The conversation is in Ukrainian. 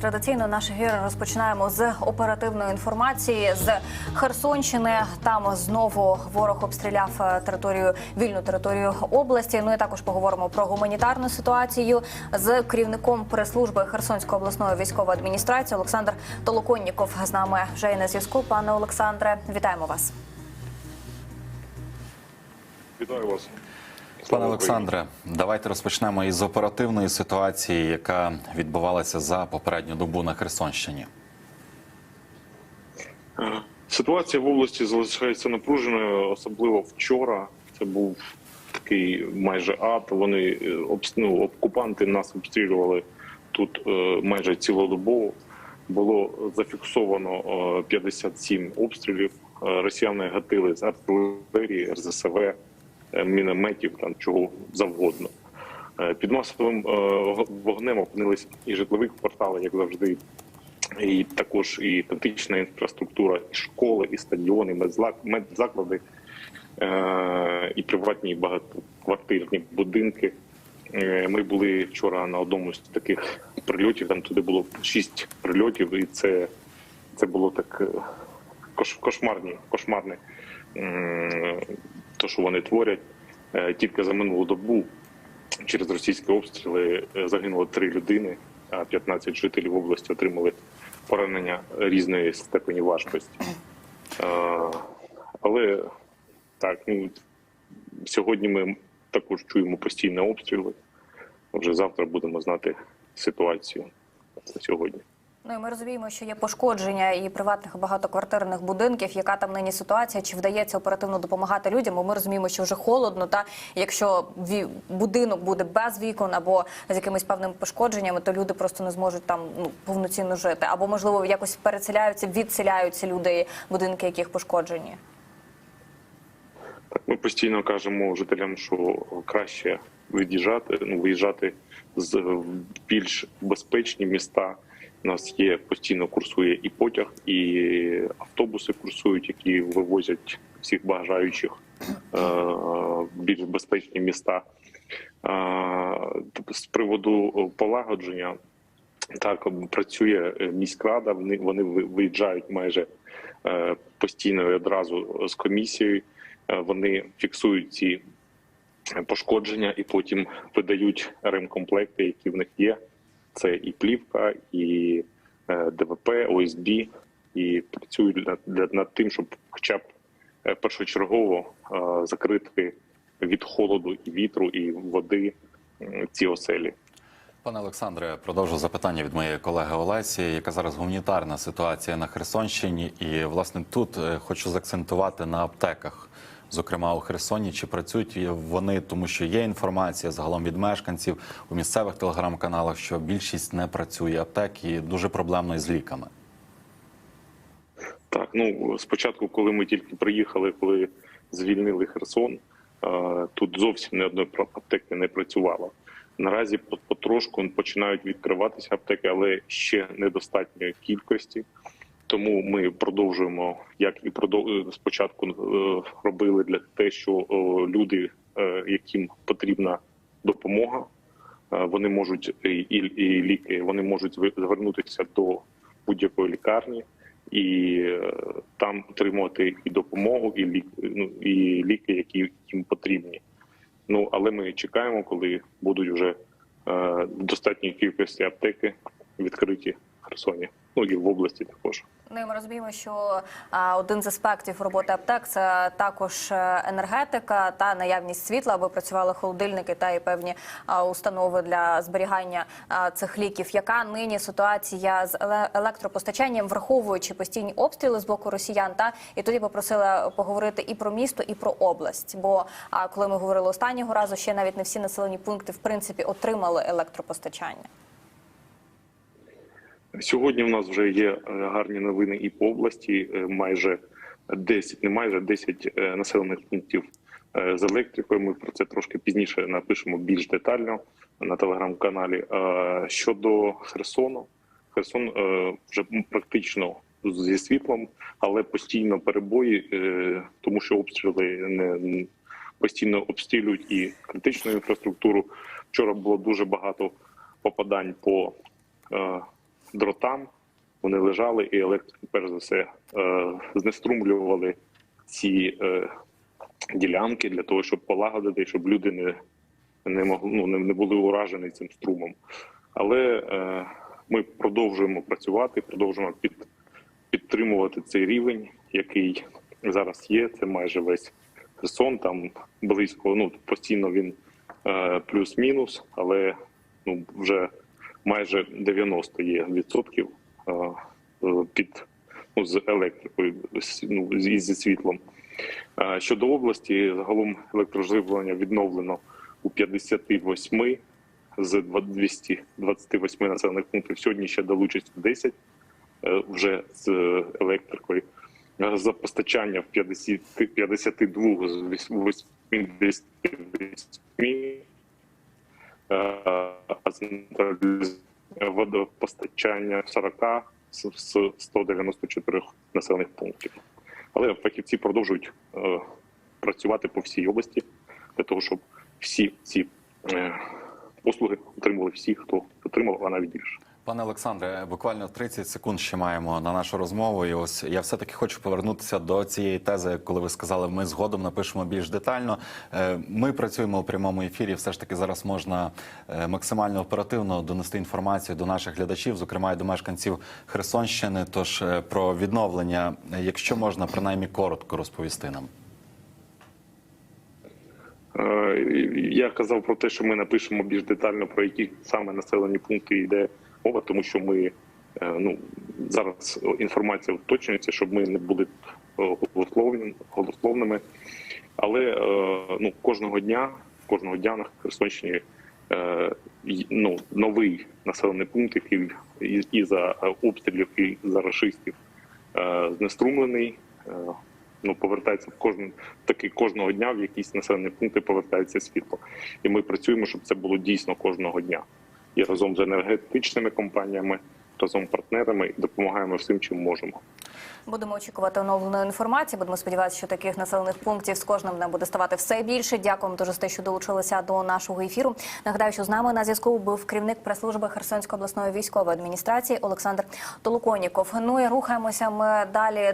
Традиційно наш ефір розпочинаємо з оперативної інформації з Херсонщини. Там знову ворог обстріляв е, територію вільну територію області. Ну і також поговоримо про гуманітарну ситуацію з керівником прес-служби Херсонської обласної військової адміністрації Олександр Толоконніков з нами вже і на зв'язку. Пане Олександре, вітаємо вас. Вітаю вас. Пане Олександре, давайте розпочнемо із оперативної ситуації, яка відбувалася за попередню добу на Херсонщині. Е, Ситуація в області залишається напруженою, особливо вчора. Це був такий майже ад. Вони е, ну, окупанти нас обстрілювали тут е, майже цілодобово. Було зафіксовано е, 57 обстрілів. Росіяни гатили з артилерії, РЗСВ, мінометів, там чого завгодно. Е, Під масовим е, вогнем опинились і житлові квартали, як завжди, і також і критична інфраструктура, і школи, і стадіони, медзаклади, е, і приватні багатоквартирні будинки. Е, Ми були вчора на одному з таких прильотів. Там туди було шість прильотів, і це, це було так е, кош, кошмарні, кошмарне, то, що вони творять. Е, Тільки за минулу добу через російські обстріли е, загинуло три людини, а 15 жителів області отримали поранення різної степені важкості. Е, Але так, ну сьогодні ми також чуємо постійні обстріли. Вже завтра будемо знати ситуацію на сьогодні. Ну і ми розуміємо, що є пошкодження і приватних і багатоквартирних будинків. Яка там нині ситуація? Чи вдається оперативно допомагати людям? Бо ми розуміємо, що вже холодно. Та якщо будинок буде без вікон або з якимись певними пошкодженнями, то люди просто не зможуть там ну повноцінно жити. Або можливо якось переселяються, відселяються люди, будинки яких пошкоджені. Так, ми постійно кажемо жителям, що краще від'їжджати, ну виїжджати з більш безпечні міста. У нас є постійно курсує і потяг, і автобуси курсують, які вивозять всіх бажаючих е, в більш безпечні міста. Е, З приводу полагодження так працює е, міськрада. Вони вони виїжджають майже е, постійно і одразу з комісією. Е, Вони фіксують ці пошкодження і потім видають ремкомплекти, які в них є. Це і плівка, і е, ДВП, ОСБ, і працюють над, над- тим, щоб хоча б е, першочергово е, закрити від холоду і вітру, і води ці оселі. Пане Олександре, продовжу запитання від моєї колеги Олесі, яка зараз гуманітарна ситуація на Херсонщині, і власне тут хочу заакцентувати на аптеках. Зокрема, у Херсоні чи працюють вони, тому що є інформація загалом від мешканців у місцевих телеграм-каналах, що більшість не працює аптек і дуже проблемно із ліками. Так, ну спочатку, коли ми тільки приїхали, коли звільнили Херсон, тут зовсім ні одної аптеки не працювало. Наразі по- потрошку починають відкриватися аптеки, але ще недостатньої кількості. Тому ми продовжуємо, як і продов... спочатку е, робили для те, що люди, е, яким потрібна допомога, е, вони можуть і, і, ліки, вони можуть зв- звернутися до будь-якої лікарні і е, там отримувати і допомогу, і лік, ну, і ліки, які їм потрібні. Ну але ми чекаємо, коли будуть вже е, в достатній кількості аптеки відкриті в Херсоні, ну і в області також. Ну ми розуміємо, що а, один з аспектів роботи аптек це також е, енергетика та наявність світла, аби працювали холодильники та і певні а, установи для зберігання а, цих ліків. Яка нині ситуація з електропостачанням, враховуючи постійні обстріли з боку росіян? Та і тоді попросила поговорити і про місто, і про область. Бо а, коли ми говорили останнього разу, ще навіть не всі населені пункти в принципі отримали електропостачання. Сьогодні в нас вже є е, гарні новини і по області. Е, Майже 10, не майже 10 е, населених пунктів з електрикою. Ми про це трошки пізніше напишемо більш детально на телеграм-каналі. Щодо Херсону, Херсон вже практично зі світлом, але постійно перебої, тому що обстріли не постійно обстрілюють і критичну інфраструктуру. Вчора було дуже багато попадань по дротам. Вони лежали, і електрики, перш за все, е, знеструмлювали ці е, ділянки для того, щоб полагодити, щоб люди не, не могли ну, не, були уражені цим струмом. Але е, ми продовжуємо працювати, продовжуємо під, підтримувати цей рівень, який зараз є. Це майже весь Херсон. Там близько, ну постійно він плюс-мінус, але ну вже майже 90 є відсотків е, під ну, з електрикою, ну, і зі світлом. Щодо області, загалом електроживлення відновлено у 58 з 228 населених пунктів. Сьогодні ще долучиться 10 е, вже з електрикою. Е, За постачання в 50, 52 з 88 е, водопостачання в 40 з з 194 населених пунктів. Але фахівці продовжують е, працювати по всій області для того, щоб всі ці е, послуги отримували всі, хто отримав, а навіть більше. Пане Олександре, буквально 30 секунд ще маємо на нашу розмову. І ось я все таки хочу повернутися до цієї тези, коли ви сказали, ми згодом напишемо більш детально. Е, Ми працюємо у прямому ефірі. Все ж таки зараз можна е, максимально оперативно донести інформацію до наших глядачів, зокрема і до мешканців Херсонщини. Тож е, про відновлення, якщо можна, принаймні коротко розповісти нам. Я казав про те, що ми напишемо більш детально про які саме населені пункти йде мова, тому що ми е, ну зараз інформація уточнюється, щоб ми не були е, голословними. Але е, ну кожного дня, кожного дня на Херсонщині ну новий населений пункт, який і, за обстрілів, і за рашистів знеструмлений. Ну повертається в кожен таки кожного дня в якісь населені пункти повертається світло. І ми працюємо, щоб це було дійсно кожного дня. І разом з енергетичними компаніями, разом з партнерами допомагаємо всім, чим можемо. Будемо очікувати оновленої інформації. Будемо сподіватися, що таких населених пунктів з кожним днем буде ставати все більше. Дякуємо дуже за те, що долучилися до нашого ефіру. Нагадаю, що з нами на зв'язку був керівник прес-служби Херсонської обласної військової адміністрації Олександр Толоконіков. Ну і рухаємося ми далі